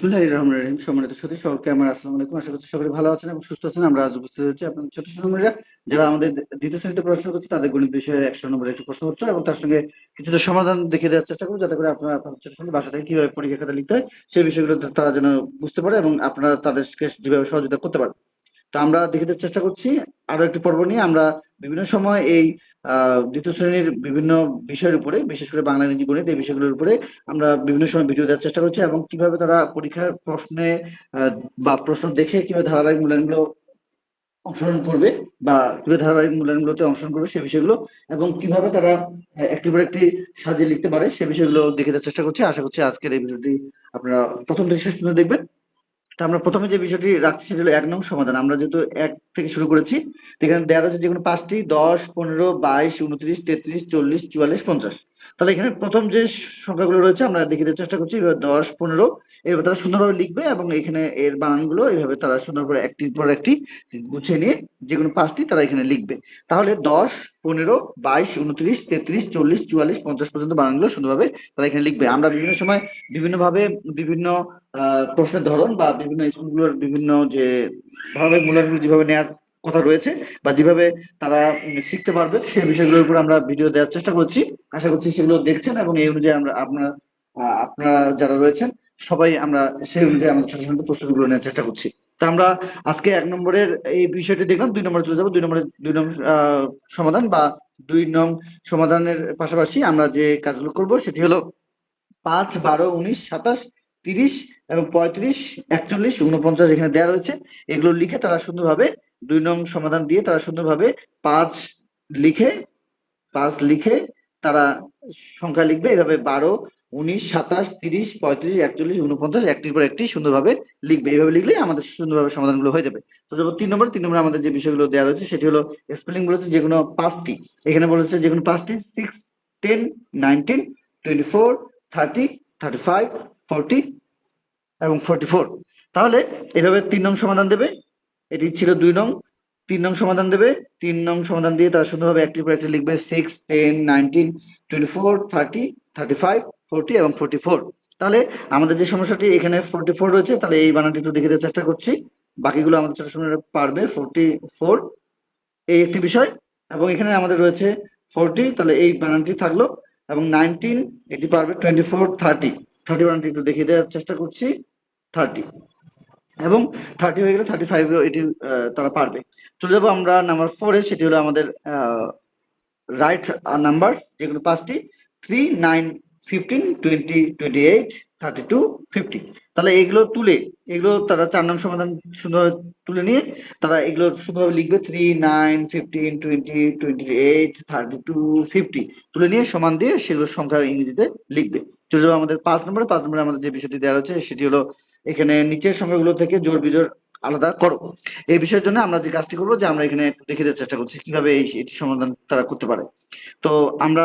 সুস্থ আছেন। আমরা যারা আমাদের দ্বিতীয় শ্রেণীতে করছে, তাদের গণিত বিষয়ে একশো প্রশ্ন এবং তার সঙ্গে কিছুটা সমাধান দেখে দেওয়ার চেষ্টা যাতে করে পরীক্ষা খাতা লিখতে হয়, সেই বিষয়গুলো তারা যেন বুঝতে পারে এবং আপনারা তাদেরকে যেভাবে সহযোগিতা করতে পারেন। তো আমরা দেখে চেষ্টা করছি। আরও একটি পর্ব নিয়ে আমরা বিভিন্ন সময় এই দ্বিতীয় শ্রেণির বিভিন্ন বিষয়ের উপরে বিশেষ করে বাংলা ইংরেজি গণিত এই বিষয়গুলোর উপরে আমরা বিভিন্ন সময় ভিডিও দেওয়ার চেষ্টা করছি এবং কীভাবে তারা পরীক্ষার প্রশ্নে বা প্রশ্ন দেখে কীভাবে ধারাবাহিক মূল্যায়নগুলো অংশগ্রহণ করবে বা কীভাবে ধারাবাহিক মূল্যায়নগুলোতে অংশগ্রহণ করবে সে বিষয়গুলো এবং কীভাবে তারা আহ, একটির পর একটি সাজিয়ে লিখতে পারে সে বিষয়গুলো দেখে দেওয়ার চেষ্টা করছি। আশা করছি আজকের এই ভিডিওটি আপনারা প্রথম থেকে শেষ পর্যন্ত দেখবেন। তা আমরা প্রথমে যে বিষয়টি রাখছি সেটা হলো এক নং সমাধান। আমরা যেহেতু এক থেকে শুরু করেছি এখানে দেওয়া রয়েছে যে কোনো পাঁচটি, দশ, পনেরো, বাইশ, উনত্রিশ, তেত্রিশ, চল্লিশ, চুয়াল্লিশ, পঞ্চাশ। তাহলে এখানে প্রথম যে সংখ্যাগুলো রয়েছে, আমরা দেখে দেওয়ার চেষ্টা করছি দশ, পনেরো। এবার তারা সুন্দরভাবে লিখবে এবং এখানে এর বানানগুলো এইভাবে তারা সুন্দর করে একটির পর একটি গুছিয়ে নিয়ে যে কোনো পাঁচটি তারা এখানে লিখবে। তাহলে দশ, পনেরো, বাইশ, উনত্রিশ, তেত্রিশ, চল্লিশ, চুয়াল্লিশ, পঞ্চাশ পর্যন্ত বানানগুলো সুন্দরভাবে তারা এখানে লিখবে। আমরা বিভিন্ন সময় বিভিন্নভাবে বিভিন্ন প্রশ্নের ধরন বা বিভিন্ন স্কুলগুলোর বিভিন্ন যে ধারাবাহিক মূল্যায়নগুলো যেভাবে নেওয়ার কথা রয়েছে বা যেভাবে তারা শিখতে পারবে সেই বিষয়গুলোর উপর আমরা ভিডিও দেওয়ার চেষ্টা করছি। আশা করছি সেগুলো দেখছেন এবং এই অনুযায়ী আমরা আপনার আপনারা যারা রয়েছেন, সবাই আমরা সেই অনুযায়ী আমাদের ছোট ছোট প্রশ্নগুলো নেওয়ার চেষ্টা করছি। তা আমরা আজকে এক নম্বরের এই বিষয়টি দেখলাম, দুই নম্বরে চলে যাব, দুই নম্বরের দুই নম্বর সমাধান বা দুই নং সমাধানের পাশাপাশি আমরা যে কাজগুলো করব সেটি হলো পাঁচ, বারো, উনিশ, সাতাশ, তিরিশ এবং পঁয়ত্রিশ, একচল্লিশ উনপঞ্চাশ এখানে দেওয়া রয়েছে। এগুলো লিখে তারা সুন্দরভাবে দুই নং সমাধান দিয়ে তারা সুন্দরভাবে পাঁচ লিখে পাঁচ লিখে তারা সংখ্যা লিখবে। এভাবে বারো, উনিশ, সাতাশ, তিরিশ, পঁয়ত্রিশ, একচল্লিশ উনপঞ্চাশ একটির পর একটি সুন্দরভাবে লিখবে। এইভাবে লিখলেই আমাদের সুন্দরভাবে সমাধানগুলো হয়ে যাবে। তো যাব তিন নম্বর। তিন নম্বর আমাদের যে বিষয়গুলো দেওয়া রয়েছে সেটি হলো স্পেলিং বলেছে যে কোনো পাঁচটি। এখানে বলেছে যে কোনো পাঁচটি six ten nineteen twenty four thirty thirty five forty এবং ফোরটি ফোর তাহলে এভাবে তিন নং সমাধান দেবে। এটি ছিল দুই নং, তিন নং সমাধান দেবে। তিন নং সমাধান দিয়ে তারা সুন্দরভাবে একটি পর একটি লিখবে six ten nineteen twenty four thirty thirty five forty এবং ফোরটি ফোর তাহলে আমাদের যে সমস্যাটি এখানে ফোরটি ফোর রয়েছে, তাহলে এই বানানটি একটু দেখে দেওয়ার চেষ্টা করছি। বাকিগুলো আমাদের সময় পারবে। ফোরটি ফোর এই একটি বিষয় এবং এখানে আমাদের রয়েছে ফোরটি তাহলে এই বানানটি থাকল। এবং নাইনটিন এটি পারবে টোয়েন্টি ফোর থার্টি থার্টি বানানটি একটু দেখিয়ে দেওয়ার চেষ্টা করছি। থার্টি এবং থার্টি হয়ে গেলে থার্টি ফাইভ এটি তারা পারবে। চলে যাব আমরা নাম্বার ফোরে সেটি হলো আমাদের রাইট নাম্বার যেগুলো পাঁচটি three nine fifteen twenty twenty eight thirty two fifty তাহলে এগুলো তুলে, এগুলো তারা চার নাম সমাধান সুন্দর তুলে নিয়ে, তারা এগুলো সুন্দরভাবে লিখবে three nine fifteen twenty twenty eight thirty two fifty তুলে নিয়ে সমান দিয়ে সেগুলোর সংখ্যা ইংরেজিতে লিখবে। চলে যাব আমাদের পাঁচ নম্বরে পাঁচ নম্বরে আমাদের যে বিষয়টি দেওয়া রয়েছে, সেটি হলো এখানে নিচের সংখ্যাগুলো থেকে জোর বিজোড় আলাদা করো। এই বিষয়ের জন্য আমরা যে কাজটি করব যে আমরা এখানে দেখে দেওয়ার চেষ্টা করছি, কীভাবে এই এটি সমাধান তারা করতে পারে। তো আমরা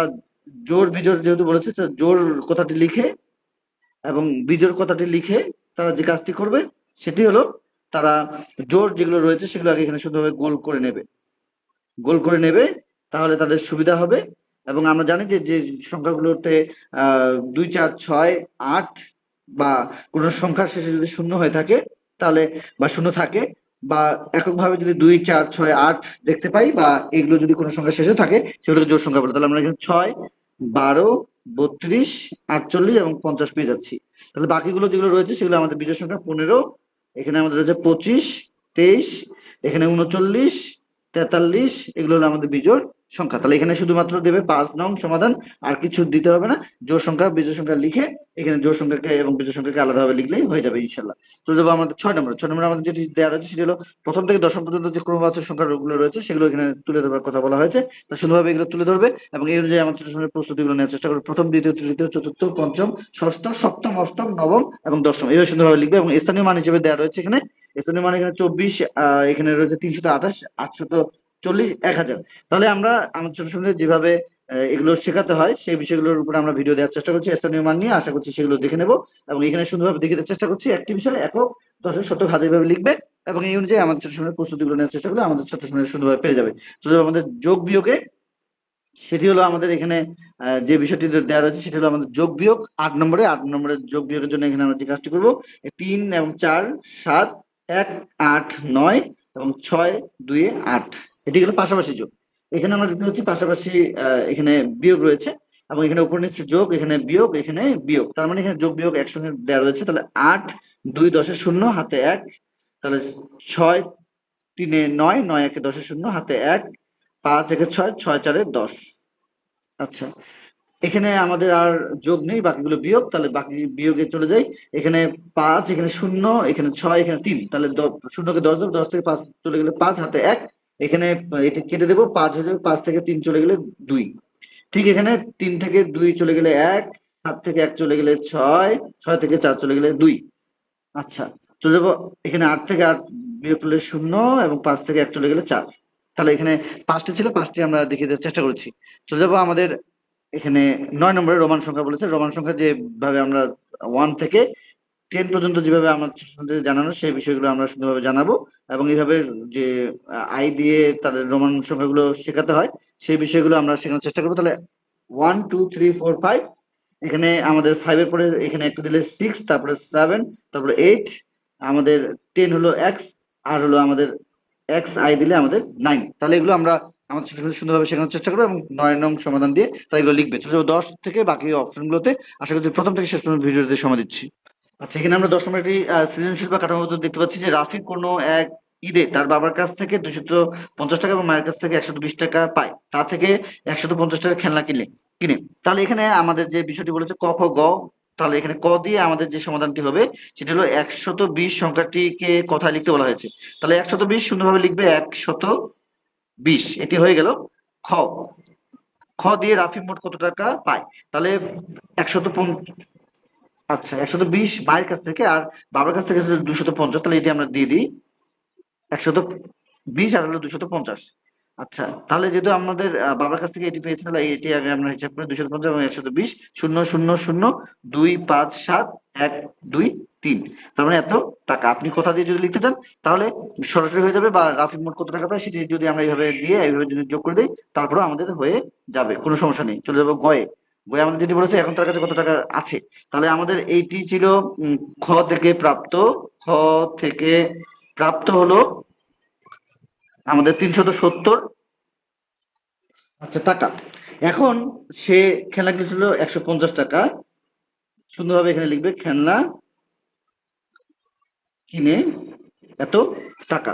জোর বিজোর যেহেতু বলেছে জোর কথাটি লিখে এবং বিজোর কথাটি লিখে তারা যে কাজটি করবে, সেটি হলো তারা জোর যেগুলো রয়েছে সেগুলো আগে এখানে শুধুভাবে গোল করে নেবে। গোল করে নেবে, তাহলে তাদের সুবিধা হবে। এবং আমরা জানি যে যে সংখ্যাগুলোতে দুই চার ছয় আট বা কোনো সংখ্যার শেষে যদি শূন্য হয়ে থাকে, তাহলে বা শূন্য থাকে, বা এককভাবে যদি দুই, চার, ছয়, আট দেখতে পাই, বা এগুলো যদি কোনো সংখ্যা শেষে থাকে সেগুলোকে জোড় সংখ্যা বলে, তাহলে আমরা এখানে ছয়, বারো, বত্রিশ, আটচল্লিশ এবং পঞ্চাশ পেয়ে যাচ্ছি। তাহলে বাকিগুলো যেগুলো রয়েছে, সেগুলো আমাদের বিজয় সংখ্যা পনেরো, এখানে আমাদের রয়েছে পঁচিশ, তেইশ, এখানে উনচল্লিশ, তেতাল্লিশ, এগুলো হলো আমাদের বিজোড় সংখ্যা। তাহলে এখানে শুধুমাত্র দেবে পাঁচ নং সমাধান, আর কিছু দিতে হবে না। জোর সংখ্যা, বিজোড় সংখ্যা লিখে এখানে জোর সংখ্যাকে এবং বিজোড় সংখ্যাকে আলাদাভাবে লিখলেই হয়ে যাবে ইনশাল্লাহ তো যাব আমাদের ছয় নম্বর। ছয় নম্বর আমাদের যেটি দেওয়া রয়েছে সেটি হলো, প্রথম থেকে দশম পর্যন্ত যে ক্রমবাচক সংখ্যাগুলো রয়েছে, সেগুলো এখানে তুলে ধরবার কথা বলা হয়েছে। তা সুন্দরভাবে এগুলো তুলে ধরবে এবং এই অনুযায়ী আমাদের ছোট প্রস্তুতিগুলো নেওয়ার চেষ্টা করবে। প্রথম, দ্বিতীয়, তৃতীয়, চতুর্থ, পঞ্চম, ষষ্ঠ, সপ্তম, অষ্টম, নবম এবং দশম। এইভাবে সুন্দরভাবে লিখবে এবং স্থানীয় মান হিসেবে দেওয়া রয়েছে এখানে। স্থানীয় মান এখানে চব্বিশ এখানে রয়েছে তিনশত আঠাশ, আটশত চল্লিশ, এক হাজার। তাহলে আমরা আমাদের ছোট ছোট যেভাবে এগুলো শেখাতে হয়, সেই বিষয়গুলোর উপরে আমরা ভিডিও দেওয়ার চেষ্টা করছি, স্থানীয় মান নিয়ে। আশা করছি সেগুলো দেখে নেব এবং এখানে সুন্দরভাবে দেখে দেওয়ার চেষ্টা করছি। একটি বিষয় একক দশের শতক হাজার ভাবে লিখবে এবং এই অনুযায়ী আমাদের ছোট সময়ের প্রস্তুতিগুলো নেওয়ার চেষ্টা করলে আমাদের ছোট সময় সুন্দরভাবে পেরে যাবে। সুতরাং আমাদের যোগ বিয়োগে, সেটি হলো আমাদের এখানে যে বিষয়টি দেওয়া রয়েছে সেটি হলো আমাদের যোগ বিয়োগ আট নম্বরে। আট নম্বরের যোগ বিয়োগের জন্য এখানে আমরা যে কাজটি করব তিন এবং চার, সাত, এক, আট, নয় এবং ছয়, দুই, আট। এটি হলো পাশাপাশি যোগ। এখানে আমরা দেখতে পাচ্ছি পাশাপাশি এখানে বিয়োগ রয়েছে এবং এখানে উপর নিচে যোগ, এখানে বিয়োগ এখানে বিয়োগ। তার মানে এখানে যোগ, বিয়োগ একসঙ্গে দেওয়া রয়েছে। তাহলে আট, দুই, দশে শূন্য, হাতে এক। তাহলে ছয়, তিনে নয় নয়, একে দশে শূন্য, হাতে এক। পাঁচ, একে ছয় ছয়, চারে দশ। আচ্ছা এখানে আমাদের আর যোগ নেই, বাকিগুলো বিয়োগ। তাহলে বাকি বিয়োগে চলে যাই। এখানে পাঁচ, এখানে শূন্য, এখানে ছয়, এখানে তিন। তাহলে শূন্যকে দশ দশ থেকে পাঁচ চলে গেলে পাঁচ, হাতে এক। এখানে, এটা কেটে দেবো, পাঁচ হয়ে যাবে পাঁচ থেকে তিন চলে গেলে দুই। ঠিক এখানে তিন থেকে দুই চলে গেলে এক, সাত থেকে এক চলে গেলে ছয় ছয় থেকে চার চলে গেলে দুই। আচ্ছা চলে যাব, এখানে আট থেকে আট বিয়োগ করলে শূন্য এবং পাঁচ থেকে এক চলে গেলে চার। তাহলে এখানে পাঁচটি ছিল, পাঁচটি আমরা দেখিয়ে দেওয়ার চেষ্টা করেছি। চলে যাব আমাদের এখানে নয় নম্বরে রোমান সংখ্যা বলেছে। রোমান সংখ্যা যেভাবে আমরা ওয়ান থেকে টেন পর্যন্ত যেভাবে আমার ছাত্রছাত্রীদের জানানো, সেই বিষয়গুলো আমরা সুন্দরভাবে জানাব এবং এইভাবে যে আই দিয়ে তাদের রোমান সংখ্যাগুলো শেখাতে হয়, সেই বিষয়গুলো আমরা শেখানোর চেষ্টা করব। তাহলে one two three four five এখানে আমাদের ফাইভের পরে এখানে একটু দিলে সিক্স তারপরে সেভেন তারপরে এইট আমাদের টেন হলো এক্স আর হলো আমাদের এক্স আই দিলে আমাদের নাইন তাহলে এগুলো আমরা আমাদের ছেলেমেয়েদের সুন্দরভাবে শেখানোর চেষ্টা করব এবং নয় নং সমাধান দিয়ে তারা এগুলো লিখবে। দশ থেকে বাকি অপশনগুলোতে আশা করছি প্রথম থেকে শেষ পর্যন্ত ভিডিওতে সময় দিচ্ছি। আচ্ছা এখানে আমরা দশ নম্বর একটি সৃজনশীল বা কাঠামোগত দেখতে পাচ্ছি যে রাফি কোনো এক ঈদে তার বাবার কাছ থেকে দুশত পঞ্চাশ টাকা এবং মায়ের কাছ থেকে একশো বিশ টাকা পায়। তা থেকে একশত পঞ্চাশ টাকা খেলনা কিনে কিনে। তাহলে এখানে আমাদের যে বিষয়টি বলেছে ক খ গ, তাহলে এখানে ক দিয়ে আমাদের যে সমাধানটি হবে, সেটি হলো একশত বিশ সংখ্যাটিকে কথায় লিখতে বলা হয়েছে। তাহলে একশত বিশ সুন্দরভাবে লিখবে একশত বিশ। এটি হয়ে গেল খ। খ দিয়ে রাফি মোট কত টাকা পায়? তাহলে একশত আচ্ছা একশত বিশ মায়ের কাছ থেকে আর বাবার কাছ থেকে দুশত পঞ্চাশ, তাহলে এটি আমরা দিয়ে দিই। একশত বিশ আর হলো দুশত পঞ্চাশ। আচ্ছা তাহলে যেহেতু আমাদের বাবার কাছ থেকে এটি পেয়েছি, তাহলে এটি আগে আমরা হিসাব করে দুশত পঞ্চাশ এবং একশত বিশ। শূন্য শূন্য শূন্য, দুই, পাঁচ, সাত, এক, দুই, তিন। তার মানে এত টাকা। আপনি কথা দিয়ে যদি লিখতে চান, তাহলে সরাসরি হয়ে যাবে বা রাফি মোট কত টাকা পায় সেটি যদি আমরা এইভাবে দিয়ে এইভাবে যদি যোগ করে দিই, তারপরেও আমাদের হয়ে যাবে, কোনো সমস্যা নেই। চলে যাব গয়ে। বই আমাদের যদি বলেছে এখন তার কাছে কত টাকা আছে? তাহলে আমাদের এইটি ছিল খ থেকে প্রাপ্ত। খ থেকে প্রাপ্ত হলো আমাদের তিনশত সত্তর আচ্ছা টাকা। এখন সে খেলনা কিনেছিল একশো পঞ্চাশ টাকা। সুন্দরভাবে এখানে লিখবে খেলনা কিনে এত টাকা।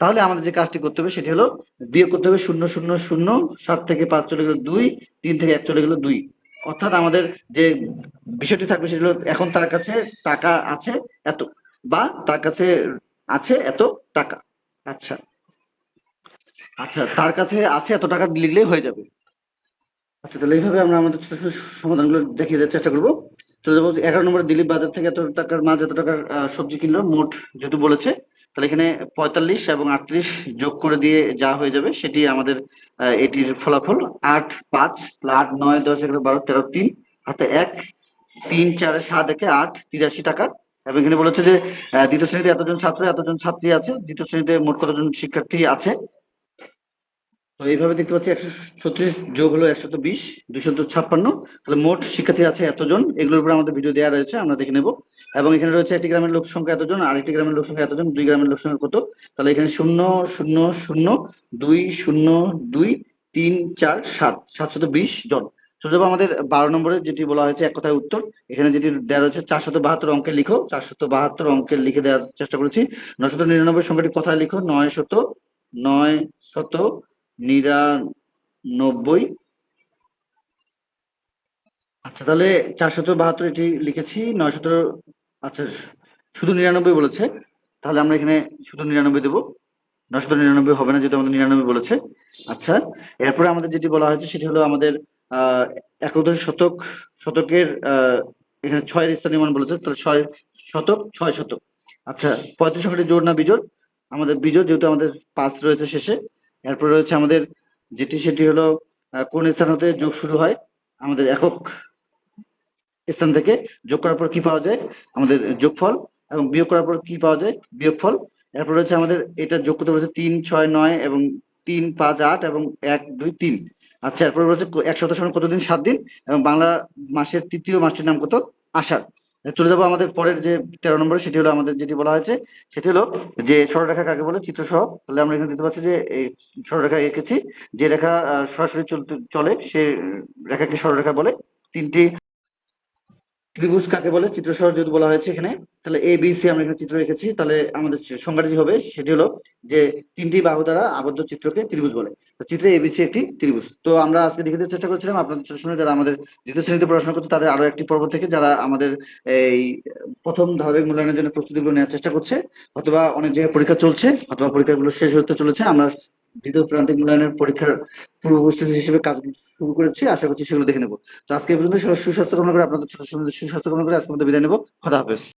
তাহলে আমাদের যে কাজটি করতে হবে সেটি হলো বিয়োগ করতে হবে শূন্য শূন্য শূন্য সাত থেকে পাঁচ চলে গেলো দুই তিন থেকে এক চলে গেলো দুই। অর্থাৎ আমাদের যে বিষয়টি থাকবে সেটি হলো, এখন তার কাছে টাকা আছে, এত, বা তার কাছে আছে এত টাকা। আচ্ছা। আচ্ছা তার কাছে আছে এত টাকা লিখলেই হয়ে যাবে। আচ্ছা তাহলে এইভাবে আমরা আমাদের সমাধানগুলো দেখিয়ে দেওয়ার চেষ্টা করব। তো এগারো নম্বর দিলীপ বাজার থেকে এত টাকার মাছ এত টাকার সবজি কিনলো, মোট যেহেতু বলেছে তাহলে এখানে পঁয়তাল্লিশ এবং আটত্রিশ যোগ করে দিয়ে যা হয়ে যাবে সেটি আমাদের এটির ফলাফল। আট পাঁচ আট, নয়, দশ, এগারো, বারো, তেরো, তিন হাতে এক, তিন, চারে, সাত, একে আট, তিরাশি টাকা। এবং এখানে বলেছে যে দ্বিতীয় শ্রেণীতে এতজন ছাত্র, এতজন ছাত্রী আছে, দ্বিতীয় শ্রেণীতে মোট কতজন শিক্ষার্থী আছে? তো এইভাবে দেখতে পাচ্ছি, একশো ছত্রিশ যোগ হলো একশত বিশ দুশত ছাপ্পান্ন। তাহলে মোট শিক্ষার্থী আছে এতজন, এগুলোর উপরে আমাদের ভিডিও দেওয়া রয়েছে, আমরা দেখে নেব। এবং এখানে রয়েছে একটি গ্রামের লোক সংখ্যা এতজন, আর একটি গ্রামের লোক সংখ্যা এতজন, দুই গ্রামের লোক সংখ্যা কত? তাহলে এখানে শূন্য শূন্য শূন্য, দুই শূন্য, দুই, তিন, চার, সাত, সাতশত বিশ জন। যাব আমাদের বারো নম্বরে, যেটি বলা হয়েছে এক কথায় উত্তর। এখানে যেটি দেওয়া রয়েছে, চারশত বাহাত্তর অঙ্কের লিখো। চারশত বাহাত্তর অঙ্কের লিখে দেওয়ার চেষ্টা করেছি। নশত নিরানব্বই সংখ্যাটি কথায় লিখো? নয় শত নয় শত নিরানব্বই। আচ্ছা তাহলে চারশত বাহাত্তর এটি লিখেছি, নয়শত আচ্ছা শুধু নিরানব্বই বলেছে, তাহলে আমরা এখানে শুধু নিরানব্বই দেবো। নশত নিরানব্বই হবে না, যেহেতু আমাদের নিরানব্বই বলেছে। আচ্ছা এরপরে আমাদের যেটি বলা হয়েছে, সেটি হলো আমাদের একাদশ শতক, শতকের এখানে ছয়ের স্থানীয় মান বলেছে, তাহলে ছয় শতক ছয় শতক। আচ্ছা পঁয়ত্রিশ সংখ্যাটি জোর না বিজোড়? আমাদের বিজোড়, যেহেতু আমাদের পাঁচ রয়েছে শেষে। এরপরে রয়েছে আমাদের, যেটি, সেটি হলো কোন স্থান হতে যোগ শুরু হয়? আমাদের একক স্থান থেকে যোগ করার পর কি পাওয়া যায়? আমাদের যোগফল এবং বিয়োগ করার পর কি পাওয়া যায়? বিয়োগফল। এরপর রয়েছে আমাদের এটা যোগ করতে বলেছে তিন, ছয়, নয় এবং তিন, পাঁচ, আট এবং এক, দুই, তিন। আচ্ছা এরপর বলছে এক সপ্তাহ সময় কতদিন? সাত দিন। এবং বাংলা মাসের তৃতীয় মাসটির নাম কত? আষাঢ়। চলে যাব আমাদের পরের যে তেরো নম্বরে, সেটি হলো আমাদের যেটি বলা হয়েছে, সেটি হলো যে সরলরেখা কাকে বলে চিত্র সহ। তাহলে আমরা এখানে দিতে পারছি যে এই সরলরেখা এঁকেছি। যে রেখা সরাসরি চলতে চলে, সে রেখাকে সরলরেখা বলে। তিনটি ত্রিভুজ কাকে বলে? চিত্র সহ যেহেতু বলা হয়েছে এখানে, তাহলে এ বি সি আমরা এখানে চিত্র রেখেছি। তাহলে আমাদের সে- সংজ্ঞাটি হবে, সেটি হলো যে তিনটি বাহু দ্বারা আবদ্ধ চিত্রকে ত্রিভুজ বলে। তো চিত্রে এবিসি একটি ত্রিভুজ। তো আমরা আজকে দেখে দিতে চেষ্টা করছিলাম, আপনাদের সময় যারা আমাদের দ্বিতীয় শ্রেণীতে পড়াশোনা করছে, তাদের আরও একটি পর্ব থেকে যারা আমাদের এই প্রথম ধারাবাহিক মূল্যায়নের জন্য প্রস্তুতিগুলো নেওয়ার চেষ্টা করছে অথবা অনেক জায়গায় পরীক্ষা চলছে অথবা পরীক্ষাগুলো শেষ হতে চলেছে, আমরা দ্বিতীয় প্রান্তিক মূল্যায়নের পরীক্ষার পূর্ব প্রস্তুতি হিসেবে কাজ শুরু করেছি, আশা করছি সেগুলো দেখে নেব। তো আজকে এই পর্যন্ত সুস্বাস্থ্য কামনা করে, আপনাদের সুস্বাস্থ্য কামনা করে আজকে আমাদের বিদায় নেব। খোদা হাফেজ।